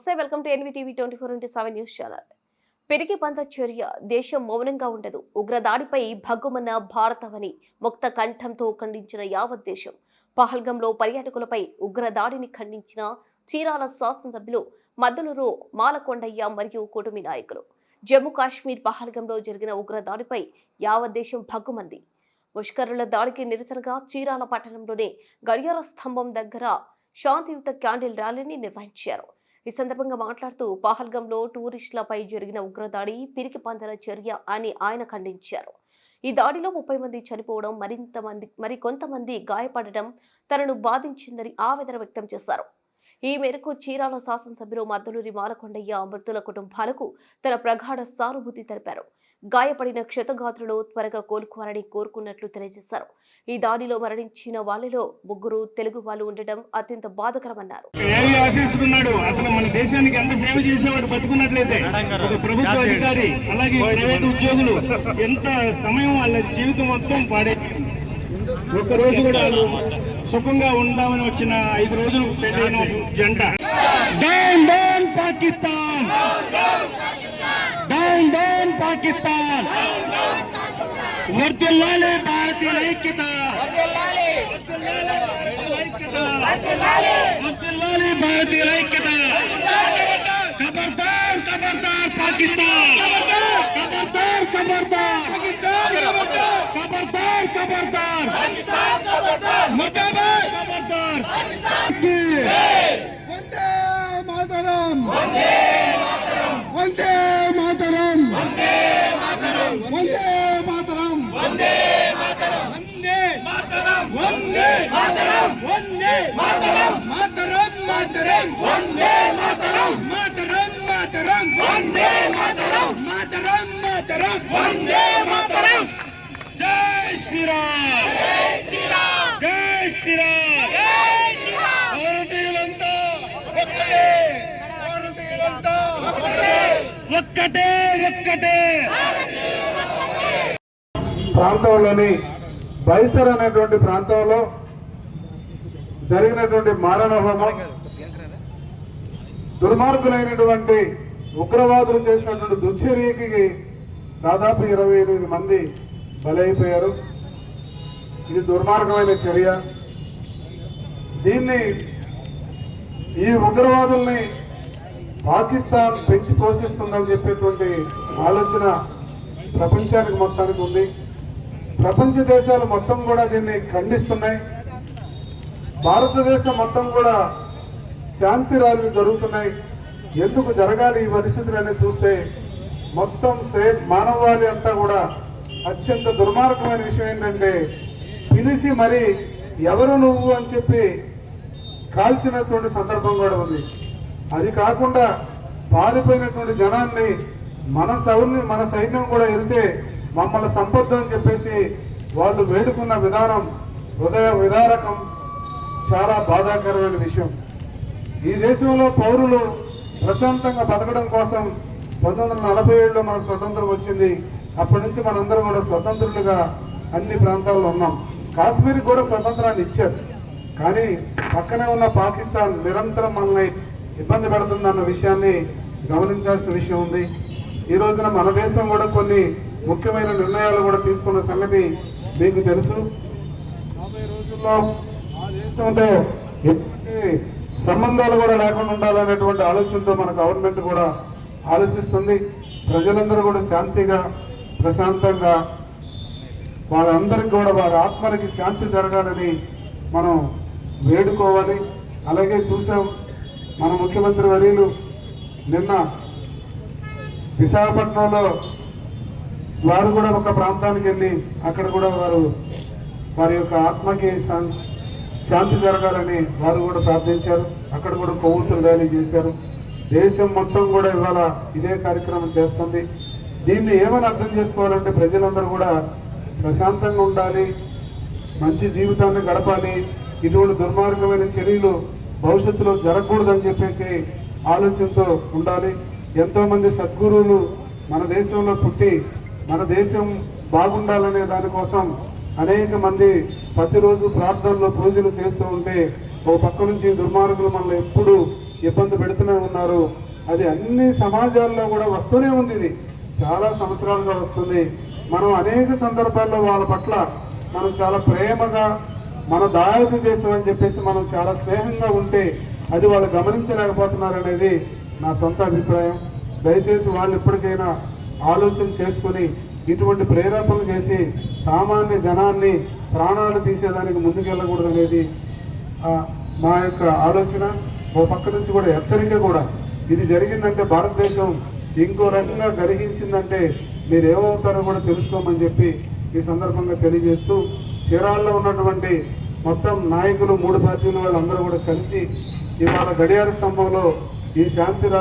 నమస్తే welcome to NVTV twenty four into seven news channel. పెరిగి బంద చర్య దేశం మౌనంగా ఉండదు. ఉగ్రదాడిపై భగ్గుమన్న భారతవని ముక్త కంఠంతో ఖండించిన యావత్ దేశం. పహల్గంలో పర్యాటకులపై ఉగ్రదాడిని ఖండించిన చీరాల శాసనసభ్యులు మద్దలూరు మాలకొండయ్య మరియు కూటమి నాయకులు. జమ్మూ కాశ్మీర్ పహల్గంలో జరిగిన ఉగ్రదాడిపై యావత్ దేశం భగ్గుమంది. ముష్కరుల దాడికి నిరసనగా చీరాల పట్టణంలోని గడియార స్తంభం దగ్గర శాంతియుత క్యాండిల్ ర్యాలీని నిర్వహించారు. ఈ సందర్భంగా మాట్లాడుతూ పహల్గంలో టూరిస్టులపై జరిగిన ఉగ్రదాడి పిరికి పందల చర్య అని ఆయన ఖండించారు. ఈ దాడిలో ముప్పై మంది చనిపోవడం మరింత మంది మరి కొంతమంది గాయపడడం తనను బాధించిందని ఆవేదన వ్యక్తం చేశారు. ఈ మేరకు చీరాల శాసనసభ్యులు మద్దలూరి మాలకొండయ్య మృతుల కుటుంబాలకు తన ప్రగాఢ సానుభూతి తెలిపారు. గాయపడిన క్షతగాత్రులు త్వరగా కోలుకోవాలని కోరుకున్నట్లు తెలియజేశారు. ఈ దాడిలో మరణించిన వాళ్ళలో ముగ్గురు తెలుగు వాళ్ళు ఉండటం అత్యంత బాధకరమన్నారు. అతను మన దేశానికి ఎంత సేవ చేసేవాడు బతుకున్నట్లయితే ఒక ప్రభుత్వ అధికారి అలాగే ప్రైవేట్ ఉద్యోగులు ఎంత సమయం వాళ్ళ జీవితం మొత్తం పాడే ఒక్క రోజు కూడా వాళ్ళు సుఖంగా ఉందామని వచ్చిన ఐదు రోజులు పెద్దయిన జంట. పాకిస్తాన్! पाकिस्तान। वर्दिल्लाले भारतीय ऐक्यता। वर्दिल्लाले भारतीय ऐक्यता। खबरदार खबरदार पाकिस्तान। खबरदार खबरदार। खबरदार खबरदार। मुर्दाबाद। खबरदार वंदे मातरम। वंदे। మాతరం వందే మాతరం. మాతరం మాతరం వందే మాతరం. మాతరం మాతరం. వందే మాతరం. మాతరం మాతరం. వందే మాతరం. జై శ్రీరామ్. జై శ్రీరామ్. జై శ్రీరామ్. జై శ్రీరామ్. భారతీయులంతా ఒక్కటే. భారతీయులంతా ఒక్కటే. ఒక్కటే ఒక్కటే. ప్రాంతంలోని బైసర్ అనేటువంటి ప్రాంతంలో జరిగినటువంటి మారణహోమం దుర్మార్గులైనటువంటి ఉగ్రవాదులు చేసినటువంటి దుశ్చర్యకి దాదాపు ఇరవై ఎనిమిది మంది బలైపోయారు. ఇది దుర్మార్గమైన చర్య. దీన్ని ఈ ఉగ్రవాదుల్ని పాకిస్తాన్ పెంచి పోషిస్తుందని చెప్పేటువంటి ఆలోచన ప్రపంచానికి మొత్తానికి ఉంది. ప్రపంచ దేశాలు మొత్తం కూడా దీన్ని ఖండిస్తున్నాయి. భారతదేశం మొత్తం కూడా శాంతి ర్యాలీలు జరుగుతున్నాయి. ఎందుకు జరగాలి ఈ పరిస్థితులు అనేది చూస్తే మొత్తం సే మానవాళి అంతా కూడా అత్యంత దుర్మార్గమైన విషయం ఏంటంటే పిలిచి మరి ఎవరు నువ్వు అని చెప్పి కాల్చినటువంటి సందర్భం కూడా ఉంది. అది కాకుండా పారిపోయినటువంటి జనాన్ని మన సౌర్ని మన సైన్యం కూడా వెళ్తే మమ్మల్ని సంపద్దు అని చెప్పేసి వాళ్ళు వేడుకున్న విధానం హృదయ విదారకం చాలా బాధాకరమైన విషయం. ఈ దేశంలో పౌరులు ప్రశాంతంగా బతకడం కోసం పంతొమ్మిది వందల నలభై ఏడులో మనకు స్వతంత్రం వచ్చింది. అప్పటి నుంచి మనందరం కూడా స్వతంత్రులుగా అన్ని ప్రాంతాల్లో ఉన్నాం. కాశ్మీర్కి కూడా స్వతంత్రాన్ని ఇచ్చారు. కానీ పక్కనే ఉన్న పాకిస్తాన్ నిరంతరం మనల్ని ఇబ్బంది పెడుతుందన్న విషయాన్ని గమనించాల్సిన విషయం ఉంది. ఈ రోజున మన దేశం కూడా కొన్ని ముఖ్యమైన నిర్ణయాలు కూడా తీసుకున్న సంగతి మీకు తెలుసు. రాబోయే రోజుల్లో దేశంతో ఎటువంటి సంబంధాలు కూడా లేకుండా ఉండాలనేటువంటి ఆలోచనతో మన గవర్నమెంట్ కూడా ఆలోచిస్తుంది. ప్రజలందరూ కూడా శాంతిగా ప్రశాంతంగా వాళ్ళందరికీ కూడా వారి ఆత్మలకి శాంతి జరగాలని మనం వేడుకోవాలి. అలాగే చూసాం మన ముఖ్యమంత్రి వర్యులు నిన్న విశాఖపట్నంలో వారు కూడా ఒక ప్రాంతానికి వెళ్ళి అక్కడ కూడా వారు వారి యొక్క ఆత్మకి శాం- శాంతి జరగాలని వారు కూడా ప్రార్థించారు. అక్కడ కూడా కొవ్వొత్తులు ర్యాలీ చేశారు. దేశం మొత్తం కూడా ఇవాళ ఇదే కార్యక్రమం చేస్తుంది. దీన్ని ఏమని అర్థం చేసుకోవాలంటే ప్రజలందరూ కూడా ప్రశాంతంగా ఉండాలి మంచి జీవితాన్ని గడపాలి ఇటువంటి దుర్మార్గమైన చర్యలు భవిష్యత్తులో జరగకూడదని చెప్పేసి ఆలోచనతో ఉండాలి. ఎంతోమంది సద్గురువులు మన దేశంలో పుట్టి మన దేశం బాగుండాలనే దానికోసం అనేక మంది ప్రతిరోజు ప్రార్థనలో పూజలు చేస్తూ ఉంటే ఓ పక్క నుంచి దుర్మార్గులు మనల్ని ఎప్పుడు ఇబ్బంది పెడుతూనే ఉన్నారు. అది అన్ని సమాజాల్లో కూడా వస్తూనే ఉంది ఇది. చాలా సంవత్సరాలుగా వస్తుంది. మనం అనేక సందర్భాల్లో వాళ్ళ పట్ల మనం చాలా ప్రేమగా మన దాయాది దేశం అని చెప్పేసి మనం చాలా స్నేహంగా ఉంటే అది వాళ్ళు గమనించలేకపోతున్నారు అనేది నా సొంత అభిప్రాయం. దయచేసి వాళ్ళు ఇప్పటికైనా ఆలోచన చేసుకుని ఇటువంటి ప్రేరేపణలు చేసి సామాన్య జనాన్ని ప్రాణాలు తీసేదానికి ముందుకెళ్ళకూడదు అనేది మా యొక్క ఆలోచన. ఓ పక్క నుంచి కూడా హెచ్చరిక కూడా. ఇది జరిగిందంటే భారతదేశం ఇంకో రకంగా గరిగించిందంటే మీరు ఏమవుతారో కూడా తెలుసుకోమని చెప్పి ఈ సందర్భంగా తెలియజేస్తూ చీరాల్లో ఉన్నటువంటి మొత్తం నాయకులు మూడు పార్టీలు వాళ్ళందరూ కూడా కలిసి ఇవాళ గడియార స్తంభంలో ఈ శాంతి రా